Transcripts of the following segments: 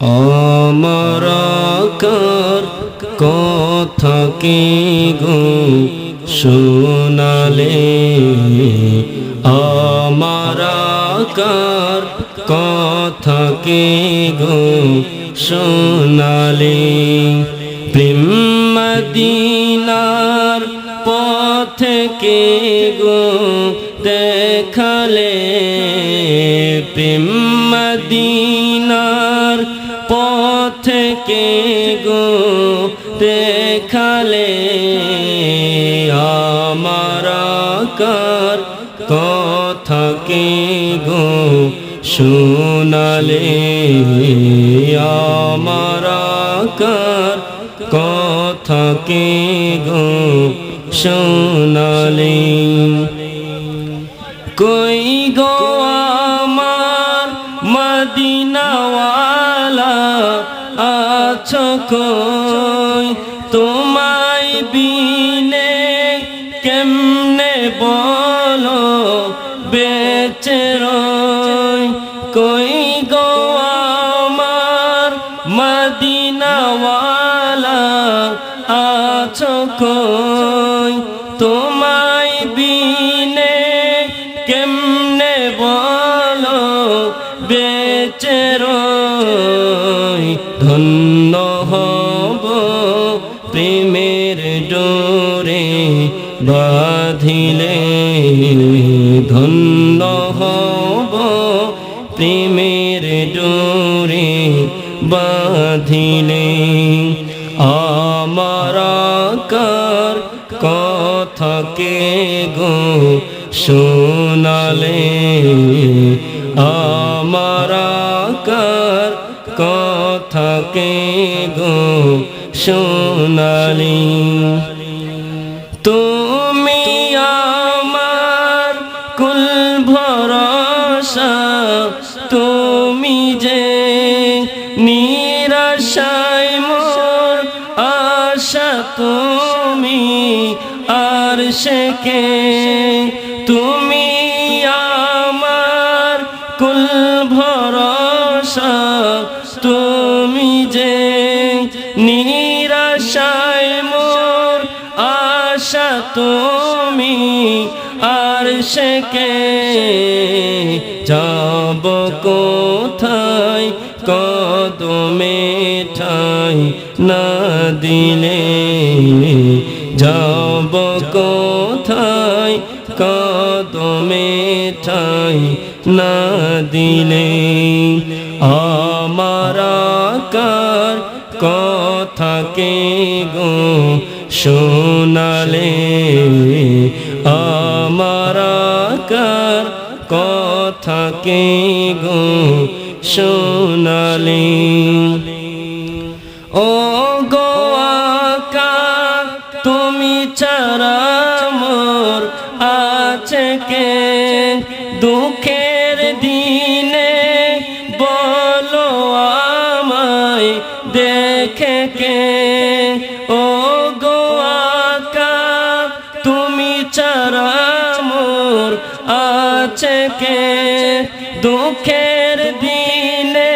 অমরকর কথা কি গো শোনালে? অমরকর কথা কি গো শোনালে? প্রেম মদিনার পথে কে গো দেখালে? প্রেম মদিনার পথে কে গো, দেখালে আমার কার কথা কে গো শোনালে আমার কার কথা কে গো শোনালে। কই গো আমার মদিনাওয়ালা আছো তোমায় বিনে কেমনে বলো, বেচে রই, কই গো আমার মদিনাওয়ালা? আছো কই, তোমায় বিনে কেমনে বলো, বেচে রই প্রেমের ডোরে বাঁধিলে ধন্য হব। প্রেমের ডোরে বাঁধিলে আমার কার কথা কে গো শোনালে? কে গো শোনালি তুমি আমার কুল ভরসা, তুমি যে নিরাশায় মোর আশা, তুমি আর শেকে তুমি তুমি যে নিরাশায় মোর আশা তুমি, আর শেকে যাব কোথায়? কদমে ঠাই না দিলে। যাব কোথায়? কদমে ঠাই না দিলে। আমার কথা কে গো শোনালে? আমার কথা কে গো শোনালে? ও গো আকা তুমি ছাড়া মোর আছে কে? ছাড়া মোর আছে কে? দুঃখের দিনে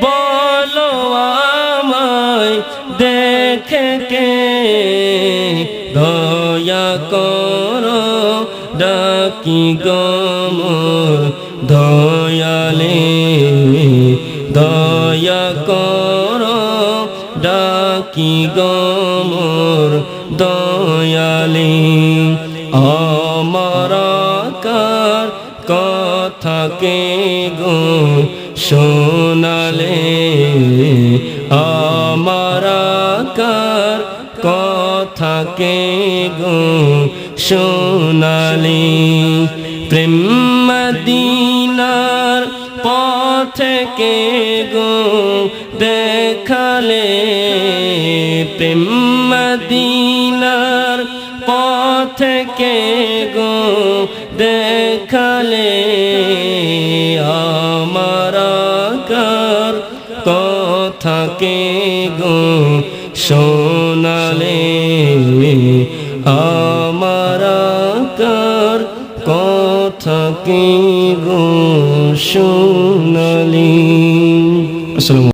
বলো আমায়, দেখে কে? দয়া করো, ডাকি গমর দয়ালে। দয়া করো, ডাকি গমর দয়ালে, আমার কার কথা কে গো শোনালে, আমার কার কথা কে গো শোনালে, প্রেম মদিনার পথে কে গো দেখালে, প্রেম পথে কে গো দেখালে আমার কার কথা কে গো শোনালে আমার কার কথা কে গো শোনালি